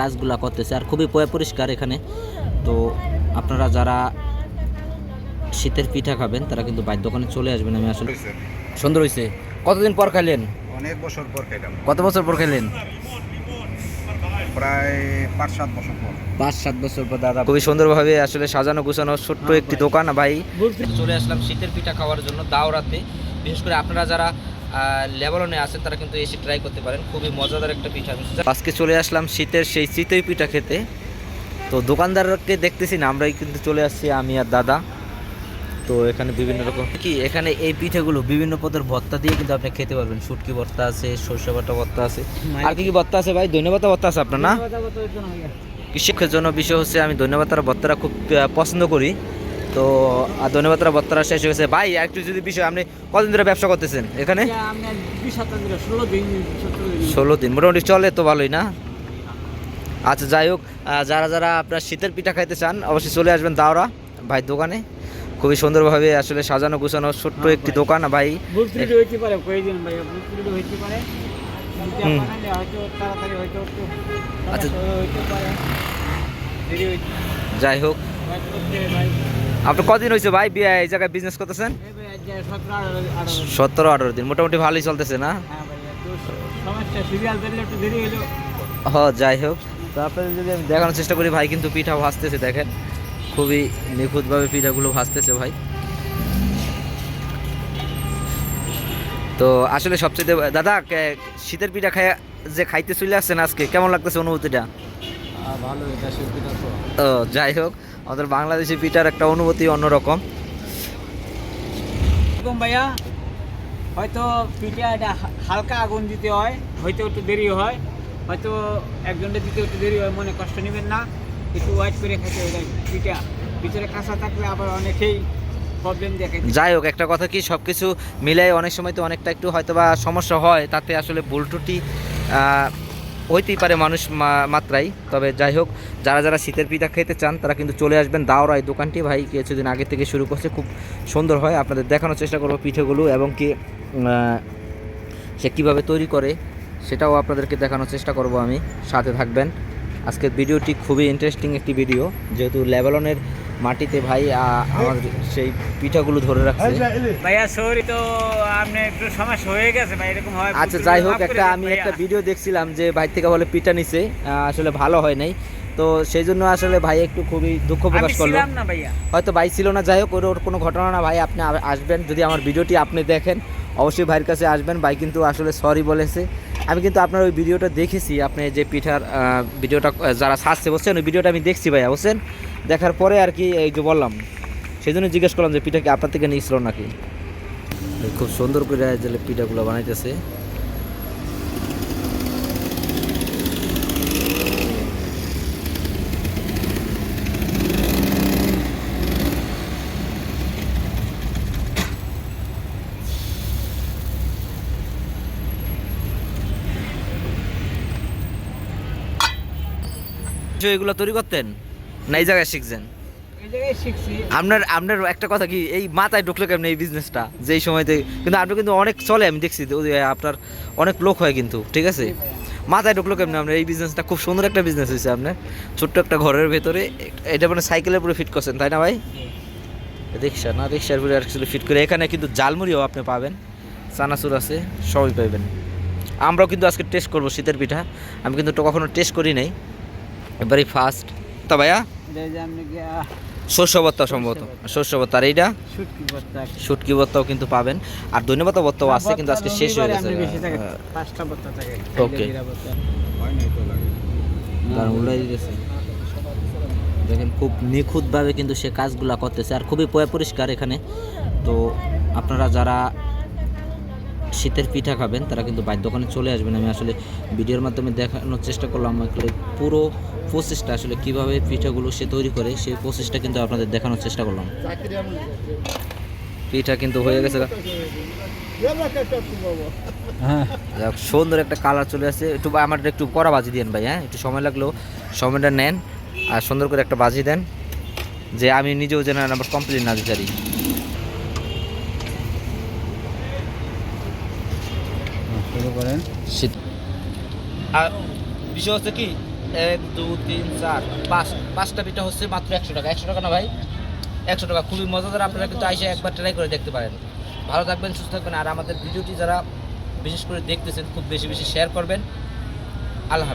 কাজগুলো করতেছে আর খুবই পয় পরিষ্কার এখানে। তো আপনারা যারা শীতের পিঠা খাবেন তারা কিন্তু বাইর দোকানে চলে আসবেন। আমি আসলে সুন্দর হয়েছে। কতদিন পর খাইলেন? অনেক বছর পর খাইলাম। কত বছর পর খাইলেন? প্রায় পাঁচ সাত বছর পর। পাঁচ সাত বছর পর দাদা খুবই সুন্দরভাবে আসলে সাজানো গোছানো ছোট্ট একটি দোকান ভাই। চলে আসলাম শীতের পিঠা খাওয়ার জন্য দাওরাতে। বিশেষ করে আপনারা যারা লেবালনে আছেন তারা কিন্তু এসে ট্রাই করতে পারেন। খুবই মজাদার একটা পিঠা আজকে চলে আসলাম শীতের সেই চিতই পিঠা খেতে। তো দোকানদারকে দেখতেছি না আমরাই কিন্তু চলে আসছি আমি আর দাদা। তো এখানে বিভিন্ন রকম কি এখানে এই পিঠেগুলো বিভিন্ন পদের ভর্তা দিয়ে কিন্তু আপনি খেতে পারবেন। শুটকি ভর্তা আছে সর্ষে বাটা ভর্তা আছে। আর কি কি ভর্তা আছে ভাই? ধন্যবাদ ভর্তা আছে আপনার না? কৃষকের জন্য বিষয় হচ্ছে আমি ধন্যবাদ ভর্তাটা খুব পছন্দ করি। তো আর ধন্যবাদ ভর্তাটা শেষ হয়ে গেছে। ভাই একটু যদি বিষয় আপনি কতদিন ধরে ব্যবসা করতেছেন এখানে? ষোলো দিন মোটামুটি চলে তো ভালোই না? আচ্ছা যাই হোক যারা যারা আপনার শীতের পিঠা খাইতে চান অবশ্যই চলে আসবেন দাওরা ভাই দোকানে। খুবই সুন্দরভাবে আসলে সাজানো গুছানো ছোট্ট হ্যাঁ, একটি। দোকান ভাই। আচ্ছা। যাই হোক। আপনি কদিন হয়েছে ভাই এই জায়গায় বিজনেস করতেছেন? সতেরো আঠারো দিন মোটামুটি ভালোই চলতেছে না? হ্যাঁ হ যাই হোক। তো আপনাদের যদি আমি দেখানোর চেষ্টা করি ভাই কিন্তু পিঠা ভাজতেছে দেখেন। খুবই নিখুঁতভাবে পিঠাগুলো ভাজতেছে ভাই। তো আসলে সবচেয়ে দাদা শীতের পিঠা খাই যে খাইতে চলে আসছেন আজকে কেমন লাগতেছে অনুভূতিটা? ভালো এটা তো। যাই হোক। আমাদের বাংলাদেশি পিঠার একটা অনুভূতি অন্যরকম। ভাইয়া হয়তো পিঠা এটা হালকা আগুন দিতে হয় হয়তো একটু দেরি হয় হয়তো একজনটা দিতে একটু দেরি হয় মনে কষ্ট নেবেন না। একটু ওয়াইট করে খেতে হবে পিঠা। ভিতরে কাঁচা থাকলে আবার অনেকেই যাই হোক একটা কথা কি সব কিছু মিলাই অনেক সময় তো অনেকটা একটু হয়তো বা সমস্যা হয় তাতে আসলে ভুল ত্রুটি আহ, হইতেই পারে মানুষ মাত্রাই তবে যাই হোক, যারা যারা শীতের পিঠা খেতে চান, তারা কিন্তু চলে আসবেন দাওরা এই দোকানটি। ভাই কিছুদিন আগে থেকে শুরু করছে, খুব সুন্দর হয়। আপনাদের দেখানোর চেষ্টা করব পিঠেগুলো এবং কি সে কীভাবে তৈরি করে, সেটাও আপনাদেরকে দেখানোর চেষ্টা করব আমি। সাথে থাকবেন। আজকের ভিডিওটি খুবই ইন্টারেস্টিং একটি ভিডিও। যেহেতু লেবালনের মাটিতে ভাই আমার সেই পিঠাগুলো ধরে রাখছে। ভাইয়া সরি তো আপনি একটু সমস্যা হয়ে গেছে ভাই এরকম হয় আচ্ছা যাই হোক একটা আমি একটা ভিডিও দেখছিলাম যে ভাই থেকে বলে পিঠা নিছে আসলে ভালো হয় নাই। তো সেই জন্য আসলে ভাই একটু খুবই দুঃখ প্রকাশ করল। ভাইয়া। হয়তো ভাই ছিল না যাই হোক ওর ওর কোনো ঘটনা না ভাই আপনি আসবেন যদি আমার ভিডিওটি আপনি দেখেন অবশ্যই ভাইয়ের কাছে আসবেন। ভাই কিন্তু আসলে সরি বলেছে। আমি কিন্তু আপনার ওই ভিডিওটা দেখেছি আপনি যে পিঠার ভিডিওটা যারা সাজছে বলছেন ওই ভিডিওটা আমি দেখছি ভাইয়া বুঝছেন? দেখার পরে আর কি এই যে বললাম সেই জন্য জিজ্ঞেস করলাম যে পিঠা কি আপনার থেকে নিয়েছিল নাকি? খুব সুন্দর করে পিঠাগুলো বানাইতেছে। এগুলো তৈরি করতেন? না এই জায়গায় শিখছেন? এই আপনার আপনার একটা কথা কি এই মাথায় ঢুকলো কেমন এই বিজনেসটা যেই সময়তে কিন্তু আপনি কিন্তু অনেক চলে আমি দেখছি আপনার অনেক লোক হয় কিন্তু ঠিক আছে? মাথায় ঢুকলো কেমন আপনার এই বিজনেসটা খুব সুন্দর একটা বিজনেস হয়েছে আপনার। ছোট্ট একটা ঘরের ভেতরে এটা মানে সাইকেলের উপরে ফিট করছেন তাই না ভাই? রিক্সা না রিক্সার উপরে অ্যাকচুয়ালি ফিট করে এখানে কিন্তু জালমুড়িও আপনি পাবেন চানাচুর আছে সবই পাবেন আমরাও কিন্তু আজকে টেস্ট করব শীতের পিঠা আমি কিন্তু কখনো টেস্ট করি নাই এবারই ফার্স্ট তা ভাইয়া? শস্য ভত্তা সম্ভবত। শস্য ভত্তা আর এইটা? শুটকি ভর্তা কিন্তু পাবেন। আর ধন্যবাদ ভত্তাও আছে কিন্তু আজকে শেষ হয়ে গেছে। থাকে হ্যাঁ, ভর্তা ভর্তা। হয় তার দিতেছে। দেখেন খুব নিখুঁতভাবে কিন্তু সে কাজগুলা করতেছে আর খুবই পয় পরিষ্কার এখানে। তো আপনারা যারা শীতের পিঠা খাবেন, তারা কিন্তু বাইর দোকানে চলে আসবেন। আমি আসলে ভিডিওর মাধ্যমে দেখানোর চেষ্টা করলাম আসলে পুরো প্রসেসটা আসলে কীভাবে পিঠাগুলো সে তৈরি করে সেই প্রসেসটা কিন্তু আপনাদের দেখানোর চেষ্টা করলাম। পিঠা কিন্তু হয়ে গেছে। হ্যাঁ সুন্দর একটা কালার চলে আসছে। একটু আমার একটু কড়া বাজি দেন ভাই হ্যাঁ? একটু সময় লাগলেও সময়টা নেন, আর সুন্দর করে একটা বাজি দেন, যে আমি নিজেও যেন আমার কমপ্লেন না দিতে পারি। শুরু করেন। শীত। আর বিষয় হচ্ছে কি এক দু তিন চার পাঁচ পাঁচটা পিঠা হচ্ছে মাত্র একশো টাকা। একশো টাকা না ভাই? একশো টাকা। খুবই মজাদার। আপনারা কিন্তু আইসে একবার ট্রাই করে দেখতে পারেন। ভালো থাকবেন সুস্থ থাকবেন। আর আমাদের ভিডিওটি যারা বিশেষ করে দেখতেছেন খুব বেশি বেশি শেয়ার করবেন। আল্লাহ।